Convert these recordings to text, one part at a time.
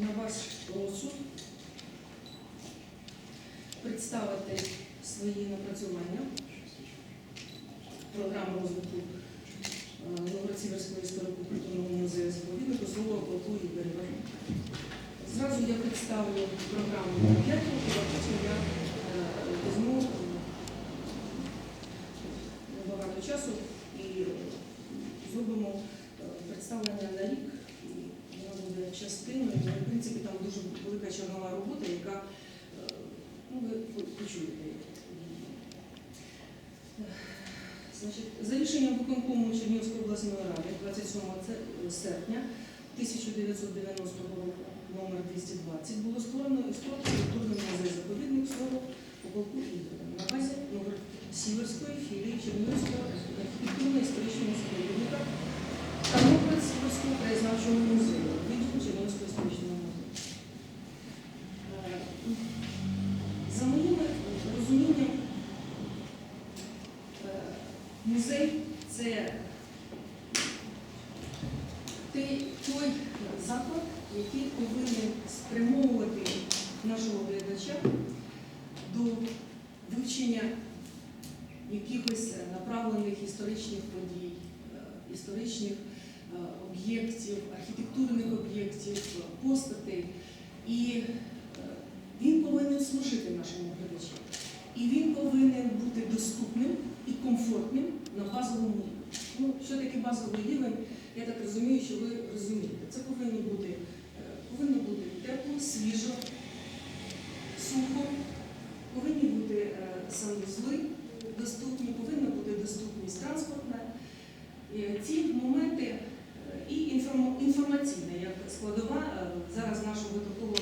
на ваш розсуд представити свої напрацювання програми розвитку е, Новгород-Сіверського історико-культурного музею заповіднику слово полку Ігорєва. Зразу я представлю програму на 5 років, а потім я е, візьму е, небагато часу і е, зробимо е, представлення на рік. І Вона буде частиною. Ну, В принципі, там дуже велика чорнова робота, яка е, ну, ви по- почуєте. Е, Значить, за рішенням виконкому Чернігівської обласної ради 27 серпня 1990 року номер 220 було створено історико-культурний музей-заповідник слово у полку Ігоря на базі Сіверської філії Чернігівського архітектурно-історичного заповідника та Новгород-Сіверського краєзнавчого музею, відділу Чернігівського історичного музею. Е, За моїм розумінням, е, музей це той, той заклад, який повинен спрямовувати нашого глядача до вивчення якихось направлених історичних подій, е, історичних е, об'єктів, архітектурних об'єктів, постатей. І е, він повинен служити нашому глядачу. І він повинен бути доступним і комфортним на базовому рівні. Ну, що таке базовий рівень? Я так розумію, що ви розумієте. Це повинно бути, е, повинно бути тепло, свіжо, сухо, повинні бути е, санвузли доступні, повинна бути доступність транспортна. Ці моменти е, і інформаційна як складова зараз нашого такого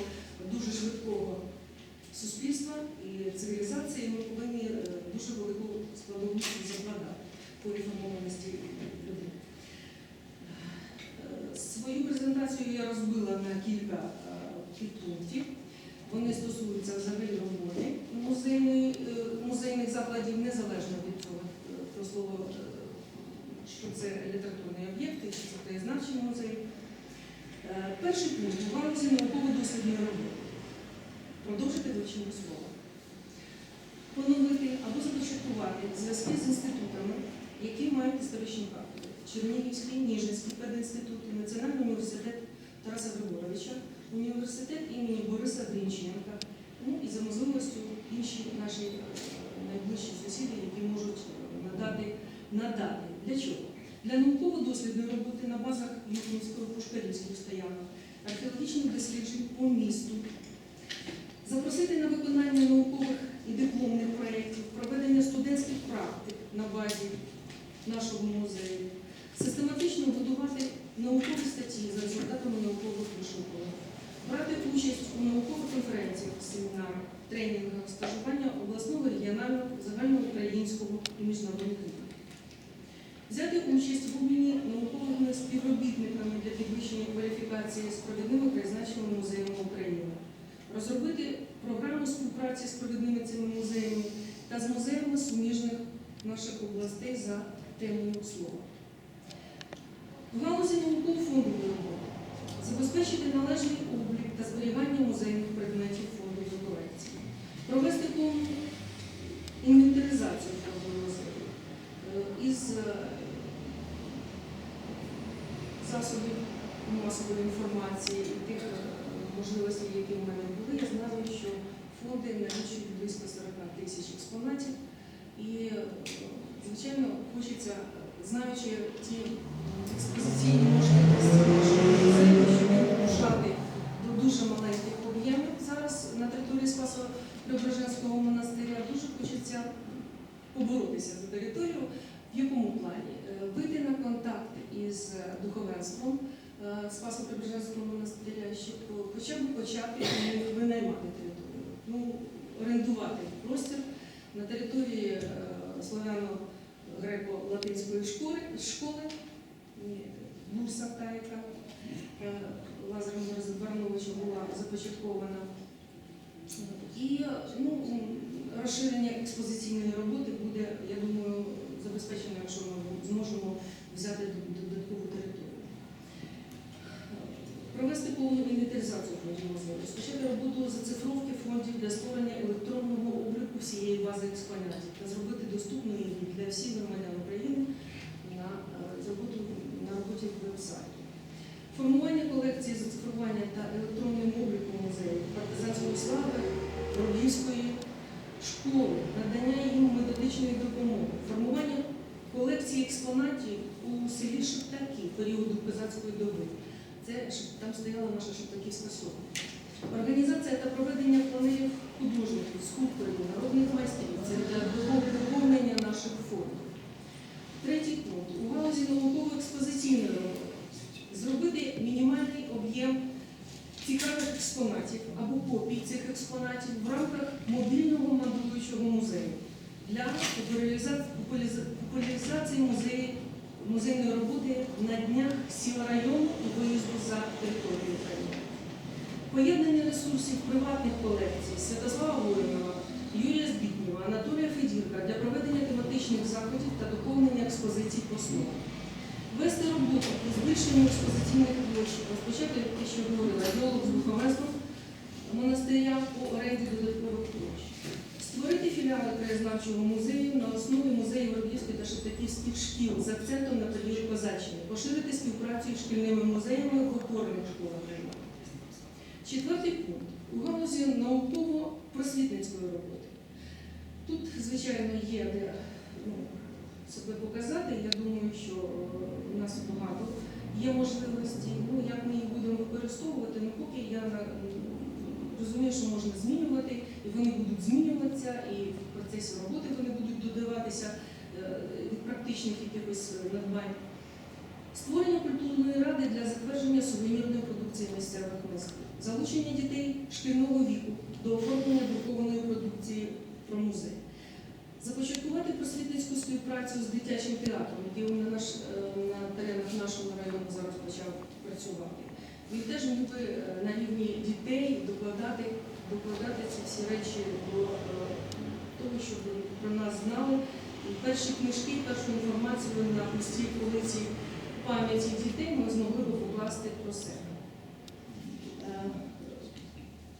дуже швидкого суспільства і цивілізації ми повинні е, дуже велику складову закладати по інформованості людей. Е, Свою презентацію я розбила на кілька е, підпунктів. Вони стосуються взагалі роботи музейної, е, музейних закладів, незалежно від цього е, про слово, е, що це літературні об'єкти, це краєзнавчий музей. Е, Перший пункт у галузі науково-дослідної роботи. Продовжити вивчення слова. Поновити або започаткувати зв'язки з інститутами, які мають історичні кафедри. Чернігівський, Ніжинський пединститут, Національний університет Тараса Григоровича, університет імені Бориса Грінченка, ну і за можливістю інші наші е, найближчі сусіди, які можуть е, надати, надати. Для чого? Для науково-дослідної роботи на базах Юхнівського пушкарівських стоянок, археологічних досліджень по місту, запросити на виконання наукових і дипломних проєктів, проведення студентських практик на базі нашого музею, систематично готувати наукові статті за результатами наукових вишукувань, брати участь у наукових конференціях, семінарах, тренінгах, стажування обласного, регіонального, загальноукраїнського і міжнародних. Взяти участь в обміні науковими співробітниками для підвищення кваліфікації з провідними краєзнавчими музеями України, розробити програму співпраці з провідними цими музеями та з музеями суміжних наших областей за темою слова. В галузі науково-фондової роботи забезпечити належний облік та зберігання музейних предметів фондової колекції, провести повну інвентаризацію фондового музею е, із е, засобів масової інформації і тих можливостей, які в мене були. Я знаю, що фонди налічують близько 40 тисяч експонатів. І, е, звичайно, хочеться, знаючи ті експозиційні можливості щоб вважати до дуже маленьких об'ємів зараз на території Спасо Преображенського монастиря, дуже хочеться поборотися за територію. В якому плані? Е, Вийти на контакт із духовенством е, Спасо Преображенського монастиря, щоб хоча б почати винаймати територію, ну, орендувати простір на території е, славяно-греко-латинської школи, Бурса та, яка Лазарем Барановичем була започаткована. І ну, розширення експозиційної роботи буде, я думаю, забезпечено, якщо ми зможемо взяти додаткову територію. Провести повну інвентаризацію фондів музею, розпочати роботу зацифровки фондів для створення електронного обліку всієї бази експонатів та зробити доступною для всіх громадян України на е, роботу на роботі веб-сайту. Формування колекції зацифрування та електронним обліком музею партизанської слави Ролівської школи, надання їм методичної допомоги, формування колекції експонатів у селі Шептаки періоду козацької доби. Це там стояла наша Шептаківська сотня. Організація та проведення планів художників, скульпторів, народних майстрів це для доповнення наших фондів. Третій пункт. У галузі науково-експозиційної роботи зробити мінімальний об'єм цікавих експонатів або копій цих експонатів в рамках мобільного мандруючого музею для популяриза- популяриза- популяризації музею, музейної роботи на днях сіла району і виїзду за територію України. Поєднання ресурсів приватних колекцій Святослава Воїнова, Юрія Збітнєва, Анатолія Федірка для проведення тематичних заходів та доповнення експозицій по збільшенню експозиційних площ, розпочати те, що говорила, діалог з духовенством монастиря по оренді додаткових площ. Створити філіали краєзнавчого музею на основі музею Вороб'ївської та Шептаківських шкіл з акцентом на період козаччини, поширити співпрацю із шкільними музеями в опорних школах. Четвертий пункт. У галузі науково-просвітницької роботи. Тут, звичайно, є де ну, себе показати. Я думаю, що е, у нас багато є можливості. Ну, як ми їх будемо використовувати, ну поки я розумію, що можна змінювати, і вони будуть змінюватися, і в процесі роботи вони будуть додаватися е, від практичних якихось надбань. Створення культурної ради для затвердження сувенірної продукції місцевих мисків, залучення дітей шкільного віку до оформлення друкованої продукції про музей, започаткувати просвітницьку співпрацю з дитячим театром, який на, наш, е, на теренах нашого району зараз почав працювати. Він теж міг е, на рівні дітей докладати, докладати ці всі речі до е, того, щоб про нас знали. Перші книжки, першу інформацію на пустій полиці пам'яті дітей ми змогли б покласти про себе.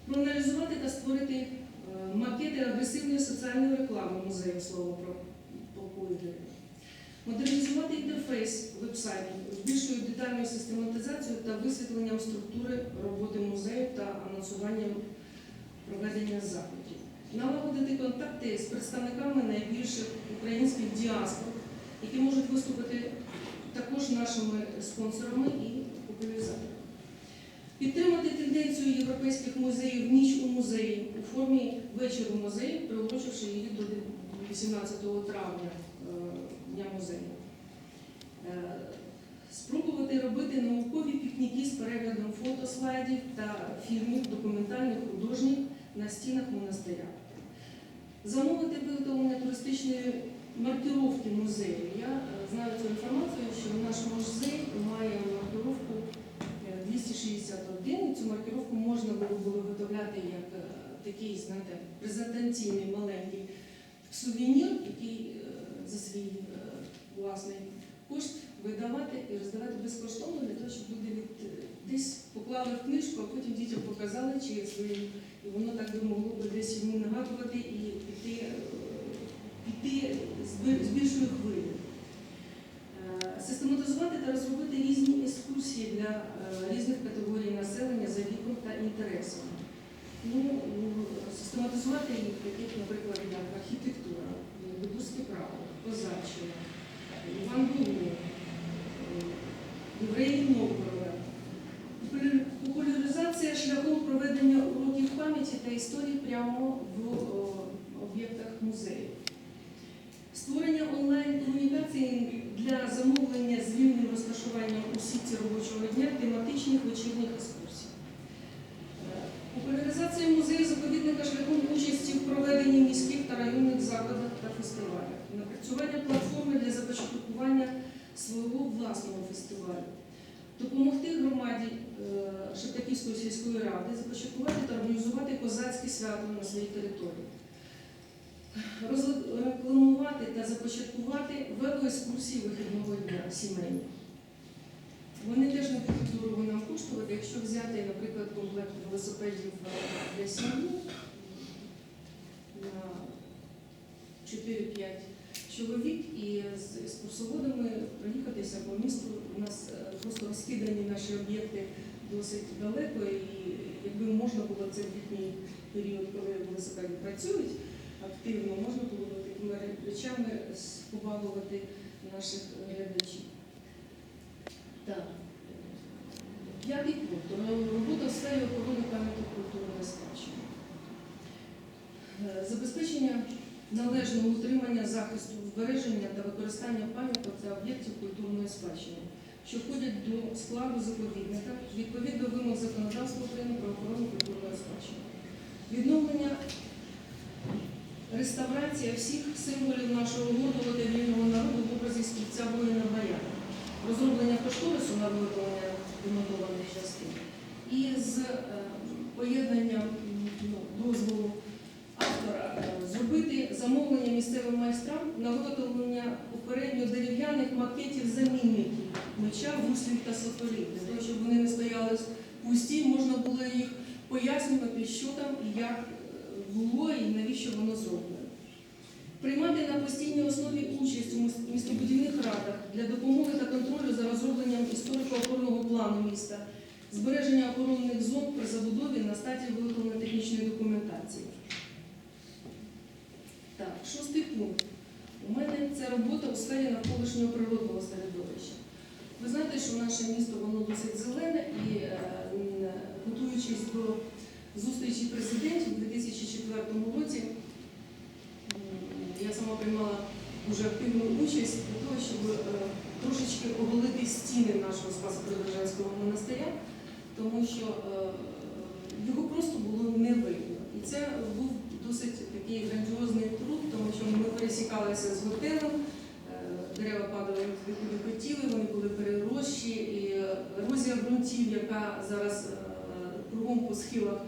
Проаналізувати та створити макети агресивної соціальної реклами музею слово про покойне. Модернізувати інтерфейс вебсайту з більшою детальною систематизацією та висвітленням структури роботи музею та анонсуванням проведення заходів. Налагодити контакти з представниками найбільших українських діаспор, які можуть виступити також нашими спонсорами і популяризаторами. Підтримати тенденцію європейських музеїв ніч у музеї у формі вечору музею, приурочивши її до 18 травня е, Дня музею. Е, Спробувати робити наукові пікніки з переглядом фотослайдів та фільмів документальних художніх на стінах монастиря. Замовити виготовлення туристичної маркировки музею. Я е, знаю цю інформацію, що наш музей має маркировку е, 261, і цю маркировку можна було виготовляти як такий, знаєте, презентаційний маленький сувенір, який е, за свій е, власний кошт видавати і роздавати безкоштовно для того, щоб люди е, десь поклали в книжку, а потім дітям показали чи своїм, і воно так би могло би десь йому нагадувати і піти, піти з більшою хвилею. Е, Систематизувати та розробити різні екскурсії для е, різних категорій населення за віком та інтересом. Ну, м, систематизувати їх, таких, наприклад, як архітектура, Бабурське право, Козаччина, Іван Булун, євреї Новгорода. Популяризація шляхом проведення уроків пам'яті та історії прямо в об'єктах музею. Створення онлайн-комунікації для замовлення з вільним розташуванням у сітці робочого дня тематичних вечірніх екскурсій. Е, Популяризація музею заповідника шляхом участі в проведенні міських та районних заходах та фестивалях. Напрацювання платформи для започаткування свого власного фестивалю. Допомогти громаді е, Шептаківської сільської ради започаткувати та організувати козацьке свято на своїй території. Розрекламувати та започаткувати веб-екскурсії вихідного дня сімейні. Вони теж не будуть дорого нам коштувати, якщо взяти наприклад, комплект велосипедів для сім'ї на 4-5 чоловік і з екскурсоводами проїхатися по місту. У нас е, просто розкидані наші об'єкти досить далеко, і якби можна було це в літній період, коли велосипеди працюють активно, можна було б такими речами побалувати наших глядачів. Так. П'ятий пункт. Робота в сфері охорони пам'яток культурної спадщини. Е, Забезпечення належного утримання захисту, збереження та використання пам'яток та об'єктів культурної спадщини, що входять до складу заповідника відповідно вимог законодавства України про охорону культурної спадщини. Відновлення реставрація всіх символів нашого гордого та вільного народу в образі співця воїна Баяна, розроблення кошторису на виготовлення демонтованих частин. І з е, поєднанням ну, дозволу автора е, зробити замовлення місцевим майстрам на виготовлення попередньо дерев'яних макетів замінників меча, гуслів та соколів, для того, щоб вони не стояли пусті, можна було їх пояснювати, що там і як е, було і навіщо воно зроблено. Приймати на постійній основі участь у містобудівних радах для допомоги та контролю за розробленням історико-опорного плану міста, збереження охоронних зон при забудові на стадії виготовлення технічної документації. Так, шостий пункт. У мене це робота у сфері навколишнього природного середовища. Ви знаєте, що наше місто воно досить зелене і е, готуючись до зустрічі президентів у 2004 році, я сама приймала дуже активну участь для того, щоб е, трошечки оголити стіни нашого Спасо-Преображенського монастиря, тому що е, його просто було не видно. І це був досить такий грандіозний труд, тому що ми пересікалися з готелем, дерева падали куди хотіли, вони були перерощі, і ерозія ґрунтів, яка зараз е, кругом по схилах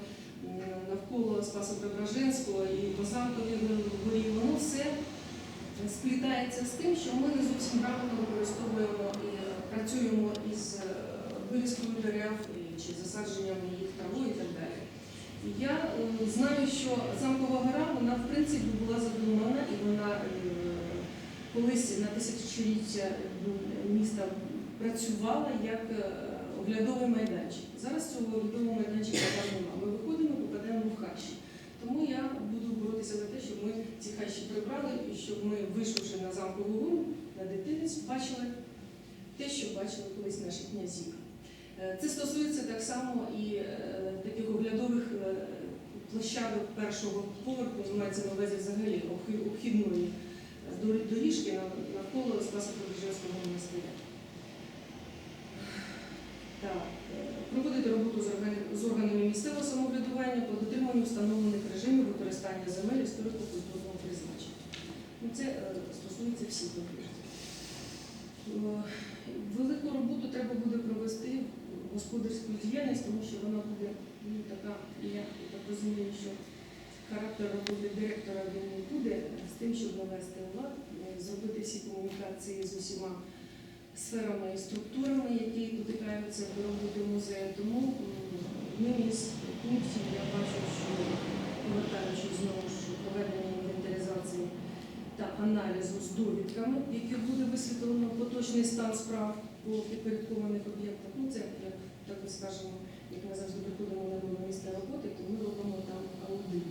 навколо Спасо Преображенського і Базантові горі, воно все сплітається з тим, що ми не зовсім правильно використовуємо і працюємо із е, вирізкою дерев чи засадженням їх травою і так далі. Я е, знаю, що замкова гора, вона в принципі була задумана і вона колись на тисячоліття міста працювала як е, оглядовий майданчик. Зараз цього оглядового майданчика немає. Ми виходимо, попадемо в хащі. Тому я буду боротися за те, щоб ми ці хащі прибрали і щоб ми, вийшовши на замкову гору, на дитинець, бачили те, що бачили колись наші князі. Е, Це стосується так само і е, таких оглядових площадок першого поверху, мається на увазі взагалі обхідної доріжки навколо Спасо-Преображенського монастиря. Е, проводити роботу з органами місцевого самоврядування по дотриманню встановлених режимів використання земель історико-культурного призначення. Ну, Це е, стосується всіх об'єктів. Е, Велику роботу треба буде провести господарську діяльність, тому що вона буде ну, така, я так розумію, що характер роботи директора він не буде тим, щоб навести лад, е, зробити всі комунікації з усіма сферами і структурами, які дотикаються до роботи музею. Тому одним із пунктів я бачу, що повертаючись знову ж проведення інвентаризації та аналізу з довідками, яких буде висвітлено поточний стан справ по підпорядкованих об'єктах. Ну це як так скажемо, як ми завжди приходимо на нове місце роботи, то ми робимо там аудит.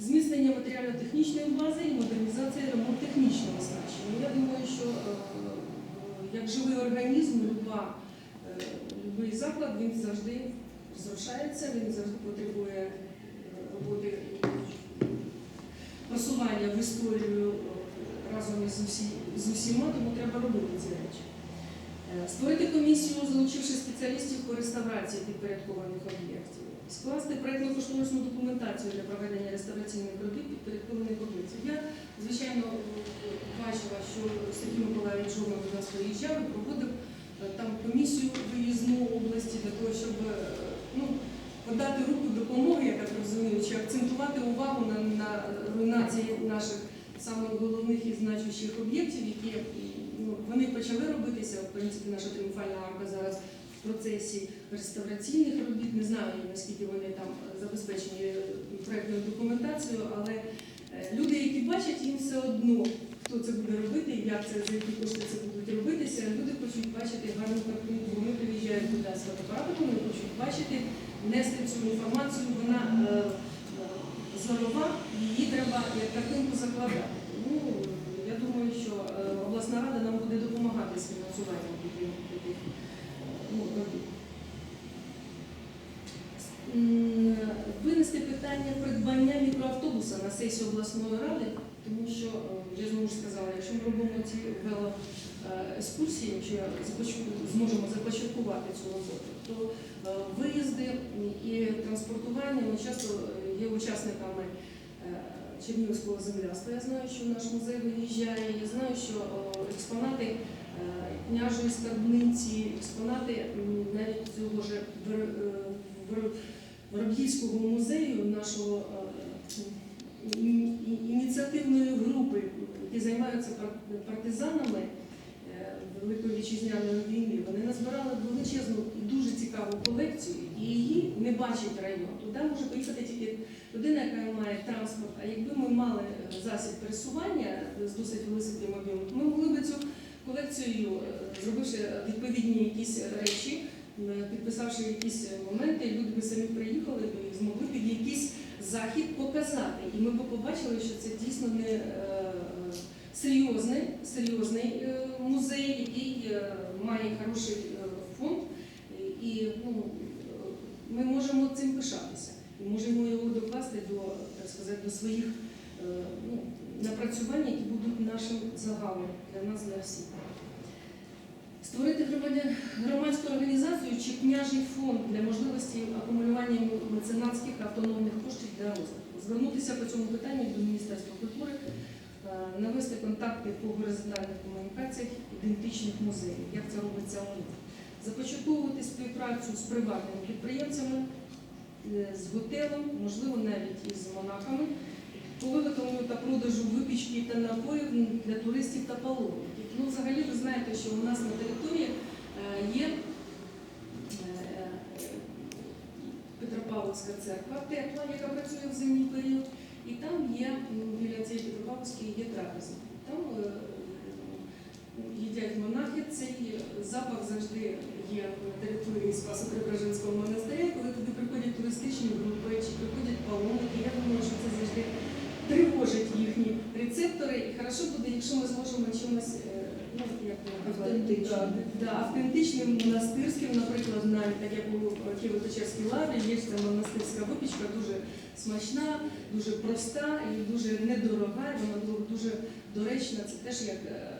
Зміцнення матеріально-технічної бази і модернізація ремонт технічного оснащення. Я думаю, що е, е, як живий організм, люба, е, заклад він завжди зрушається, він завжди потребує роботи просування в історію разом із усі, з усіма, тому треба робити ці речі. Створити комісію, залучивши спеціалістів по реставрації підпорядкованих об'єктів, скласти проєктно-кошторисну документацію для проведення реставраційних робіт підпорядкованих об'єктів. Я, звичайно, бачила, що Сергій Миколаївич Жован до нас приїжджав і проводив е, там комісію виїзну області для того, щоб е, ну, подати руку допомоги, я так розумію, чи акцентувати увагу на, на руйнації наших самих головних і значущих об'єктів, які ну, вони почали робитися. В принципі, наша тріумфальна арка зараз в процесі реставраційних робіт. Не знаю, наскільки вони там забезпечені проєктною документацією, але е, люди, які бачать, їм все одно, хто це буде робити, як це, за які кошти це будуть робитися. Люди хочуть бачити гарну картинку, вони приїжджають туди з фотоапаратом, вони хочуть бачити, нести цю інформацію, вона е, е, зорова, її треба як картинку закладати. Ну, я думаю, що обласна рада нам буде допомагати з фінансуванням таких, ну, робіт. Винести питання придбання мікроавтобуса на сесію обласної ради, тому що е, я знову ж сказала, якщо ми робимо ці вело екскурсії, якщо я започатку- зможемо започаткувати цю роботу, то е, виїзди і транспортування ми часто е, є учасниками Чернігівського земляства. Я знаю, що наш музей виїжджає. Я знаю, що експонати княжої скарбниці, експонати навіть цього ж Е, музею, нашого е, ініціативної групи, які займаються пар- партизанами е, Великої вітчизняної війни. Вони назбирали величезну і дуже цікаву колекцію, і її не бачить район. Туди може поїхати тільки людина, яка має транспорт. А якби ми мали е, засіб пересування з досить великим об'ємом, ми могли б цю колекцію, зробивши відповідні якісь речі, підписавши якісь моменти, люди би самі приїхали і змогли б якийсь захід показати. І ми б побачили, що це дійсно не е, серйозний, серйозний е, музей, який е, має хороший е, фонд. І ну, е, ми можемо цим пишатися. Ми можемо його докласти до, так сказати, до своїх е, ну, напрацювань, які будуть нашим загалом для нас, для всіх. Створити громадську організацію чи княжий фонд для можливості акумулювання меценатських автономних коштів для розвитку. Звернутися по цьому питанню до Міністерства культури, е, навести контакти по горизонтальних комунікаціях ідентичних музеїв, як це робиться у них. Започатковувати співпрацю з приватними підприємцями, е, з готелем, можливо, навіть із монахами, по виготовленню та продажу випічки та напоїв для туристів та паломників. Ну, взагалі, ви знаєте, що у нас на території е, є е, Петропавловська церква тепла, яка працює в зимній період, і там є біля цієї Петропавловської є трапеза. Там е, їдять монахи, цей запах завжди є на території Спасо-Преображенського монастиря, коли туди приходять туристичні групи чи приходять паломники. Я думаю, що це завжди тривожить їхні рецептори. І хорошо буде, якщо ми зможемо чимось е, ну, як Автентичним. монастирським, наприклад, навіть так як у Києво-Печерській лаврі, є ця монастирська випічка дуже смачна, дуже проста і дуже недорога, вона ду- дуже доречна. Це теж як е,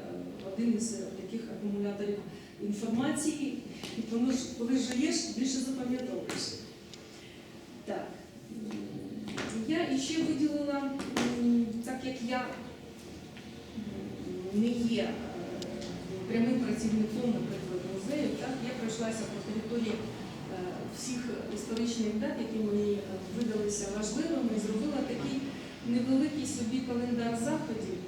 один із таких акумуляторів інформації. І воно ж, коли жуєш, більше запам'ятовуєш. Так. Я іще виділила, так як я не є прямим працівником, наприклад, музею. Так? Я пройшлася по території е, всіх історичних дат, які мені е, видалися важливими, і зробила такий невеликий собі календар заходів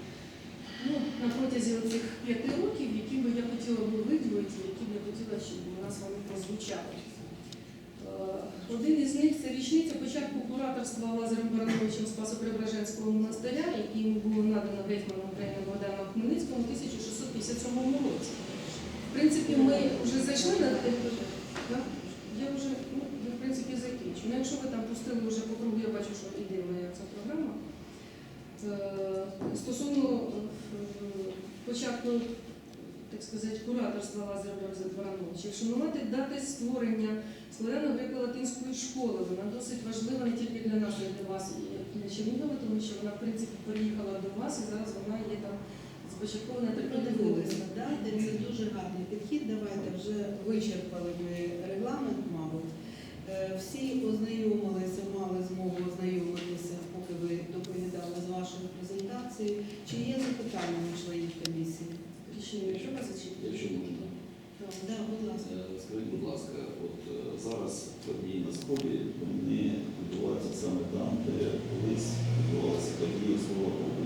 ну, на протязі цих п'яти років, які би я хотіла би виділити, які б я хотіла, щоб у нас вони прозвучали. Е, один із них це річниця початку кураторства Лазарем Барановичем Спасо-Преображенського монастиря, який було надано гетьманом України Богдану Хмельницькому 1600 1957 році. В принципі, ми вже зайшли на те, я вже ну, я, в принципі закінчу. Ну, Якщо ви там пустили вже по кругу, я бачу, що іде моя ця програма. Е, стосовно е, початку так сказати, кураторства Лазаревої Забороновича, вшанувати дати створення славяно греко латинської школи, вона досить важлива не тільки для нас, а й для вас, і для Чернігова, тому що вона, в принципі, переїхала до вас і зараз вона є там започаткована Ми тільки подивилися, де це дуже гарний підхід. Давайте вже вичерпали ми регламент, мабуть. Е, Всі ознайомилися, мали змогу ознайомитися, поки ви доповідали з вашої презентації. Чи є запитання у членів комісії? Якщо можна. Да, будь ласка. Е, Скажіть, будь ласка, от е, зараз події на сході вони відбуваються саме там, де колись відбувалися події. От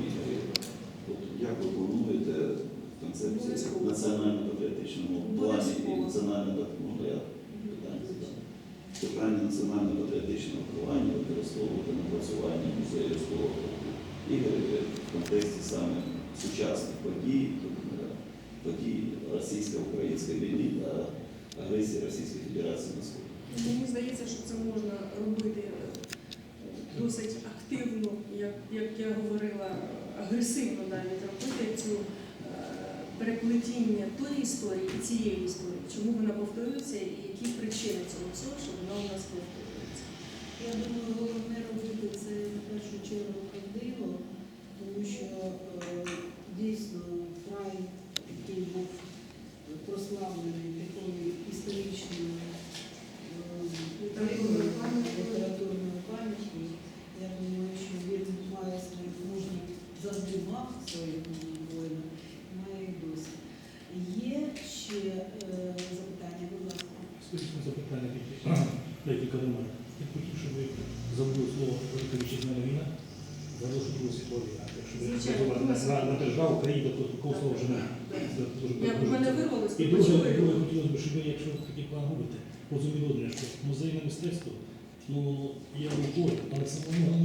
як ви плануєте в національно-патріотичному плані і Обов'язково. національно ну, я питання задам. питання національно-патріотичного виховання використовувати напрацювання музею військового. Ігор в контексті саме сучасних подій, е, подій російсько-української війни та агресії Російської Федерації на сході. Мені здається, що це можна робити е, досить активно, як, як я говорила, агресивно навіть робити цю е, переплетіння тої історії і цієї історії, чому вона повторюється і які причини цього всього, що вона у нас повторюється. Я думаю, головне робити це в першу чергу правдиво, тому що е, дійсно край, який був прославлений такою історичною е, Літературною пам'яттю. літературною пам'яттю, я думаю, що він має свою мужність, завжди мав своїх мужніх воїнів, має і досі. Є ще е, запитання, будь ласка. Скажіть запитання тільки декілька до мене. Я б хотів, щоб ви забули слово Велика Вітчизняна війна, залишу Другу світову війна. Якщо ви Звичайно, називаєте Друга на, світова. на державу Україна, то такого слова вже немає. Я мене вирвалося, І друге, хотілося б, щоб ви, якщо такі план робите, розуміли одне, що музейне мистецтво, ну, є рукою, але це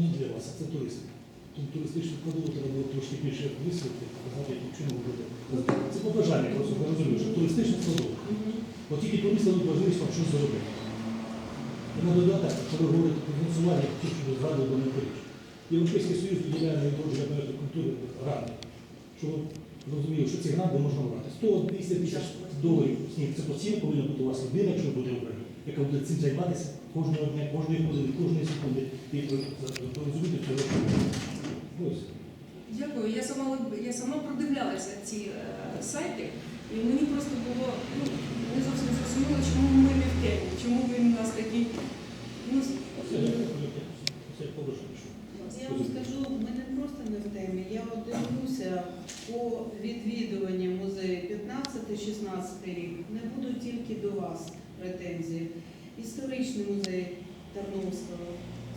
не для вас, а це туристи. Тому туристичну складову треба було трошки більше висвітлити, показати, яким чином ви будете. Це побажання, просто розумію, що туристична складова. От тільки дадуть можливість вам щось зробити. І на додаток, що ви говорите про фінансування, ті, що ви згадували Париж. Європейський Союз виділяє на відродження пам'ятної культури гранти, що ви розуміли, що ці гранти можна брати. 100-200 тисяч доларів. Ні, це постійно повинна бути у вас людина, якщо буде в Україні, яка буде цим займатися кожного дня, кожної години, кожної секунди. І ви ви розумієте, що ви. Дякую. Я сама я сама продивлялася ці е, сайти, і мені просто було ну, не зовсім зрозуміло, чому ми не в темі, чому він у нас такий. Ну. Я вам скажу, Дивлюся по відвідуванню музею 15-16 рік. Не будуть тільки до вас претензії. Історичний музей Тарновського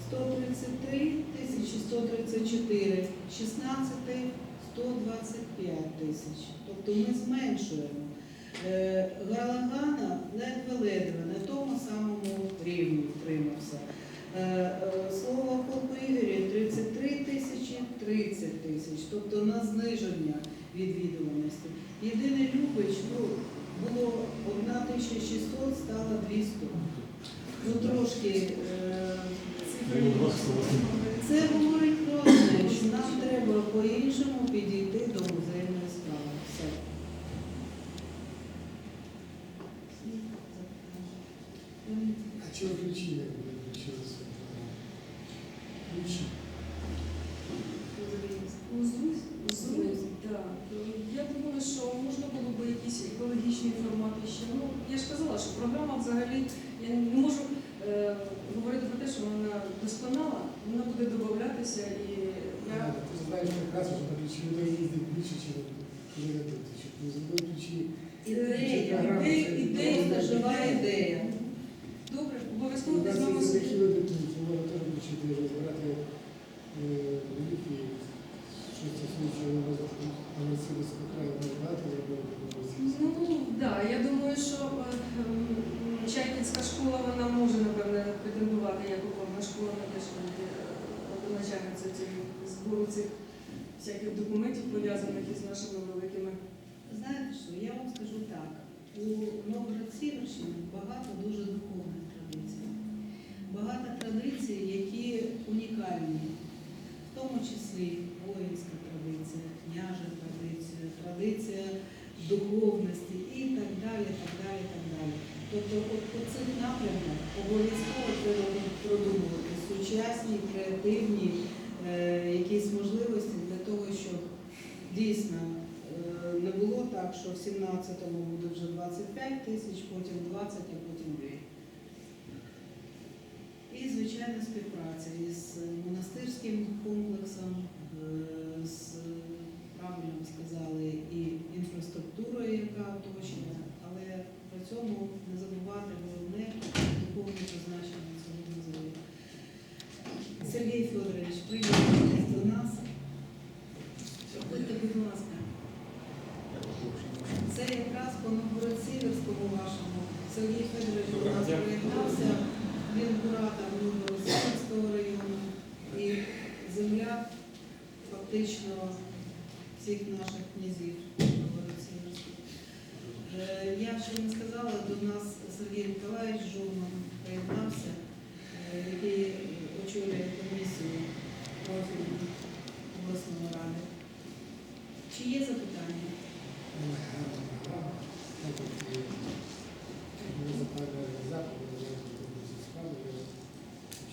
133 тисячі 134, 16 125 тисяч. Тобто ми зменшуємо. Е, Галагана ледве-ледве на тому самому рівні втримався. 30 тисяч, тобто на зниження відвідуваності. Єдиний Любич ну, було 1600, стало 200. Ну трошки е. Це говорить про одне, що нам треба по-іншому підійти до музейної справи. Все. А ключи я говорю, ключи Ключи. Ну, з- з- так. Я думаю, що можна було б якісь екологічні формати ще. Ну, я ж казала, що програма взагалі, я не можу е, говорити про те, що вона досконала, вона буде додатися і я. Ты же знаешь прекрасно, что на ключи людей ездит ключи, чем куда готовить. Не забыл ключи. Ідея, Програма ідея, це ідея, просто жива ідея. Добре, У обов'язково нас візьмемо есть собі. архивы документы, можно тоже ключи даже разбирать великие, что стосується розвитку Новосибірського краю, ми багато зробили для Новосибірського. Ну так, да, я думаю, що е, ем, школа вона може, напевне, претендувати як опорна школа на те, що буде родоначальниця збору цих всяких документів, пов'язаних із нашими великими. Знаєте що, я вам скажу так. У Новгород-Сіверщині багато дуже духовних традицій. Багато традицій, які унікальні, в тому числі воїнська традиція, княжа традиція, традиція духовності і так далі, так далі, так далі. Тобто по цих напрямках обов'язково треба продумувати сучасні, креативні е, якісь можливості для того, щоб дійсно е, не було так, що в 17-му буде вже 25 тисяч, потім 20, а потім 2. І, звичайно, співпраця із монастирським комплексом, е, з, правильно сказали, і інфраструктурою, яка при цьому не забувати головне духовне призначення цього музею. Сергій Федорович, приєднуйтесь до нас. Будьте, будь ласка. Це якраз по Новгород-Сіверському вашому. Сергій Федорович до нас приєднався. втрата в Російського району і земля фактично всіх наших князів революційності. Е, Я ще не сказала, до нас Сергій Миколаївич Журман приєднався, е, який очолює комісію профільну обласної ради. Чи є запитання?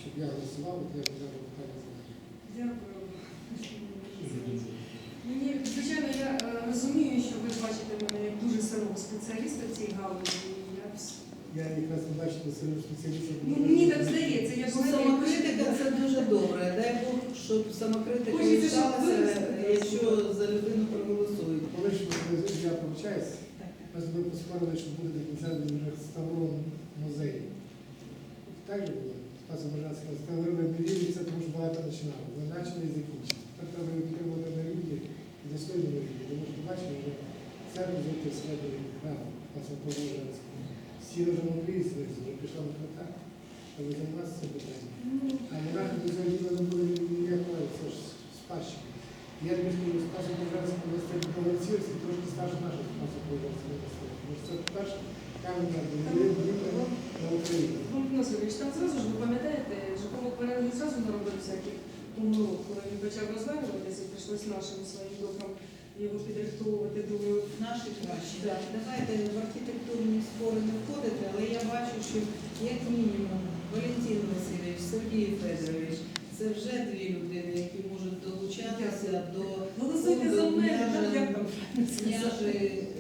Щоб я голосував, то я взяв питання Дякую. Мені, звичайно, я е, розумію, що ви бачите мене як дуже сильного спеціаліста в цій галузі. і Я Я якраз не бачу до себе спеціалістів. ну, мені так здається, я ж Ну, як Самокритика це дуже добре. Дай Бог, щоб самокритика лишалася, якщо за людину проголосують. Коли ж ви- я повчаюсь, ми з тобою поспорили, що буде до кінця вже Ставрон музей. Так же було? Спаса Божанського Ставрон не віриться, тому що багато починали. Ви почали і закінчили. Тепер треба підтримувати на рівні і достойному рівні. Тому що бачимо, вже зайти в себе храм, Спаса Божанського. Всі свої, вже пішла на кота, щоб займатися цим питанням. Ну, А цього діла не буде ніякої, це ж спадщина. Я тобі скажу, Спасо Божанського університет Балансівський трошки старше нашого Спасо Божанського університету. Тому що це перша камінна будівля на Україні. Володимир Васильович, там зразу ж ви пам'ятаєте, Жуков Кваренний зразу наробив всяких помилок, коли він почав розвалюватися, прийшлось нашим своїм духом його підрихтовувати. Думаю, Наші краще. Так, Давайте в архітектурні спори не входити, але я бачу, що як мінімум Валентин Васильович, Сергій Федорович це вже дві людини, які можуть долучатися до до, до, до, до, до, до, до, до, до, до, е, Добре.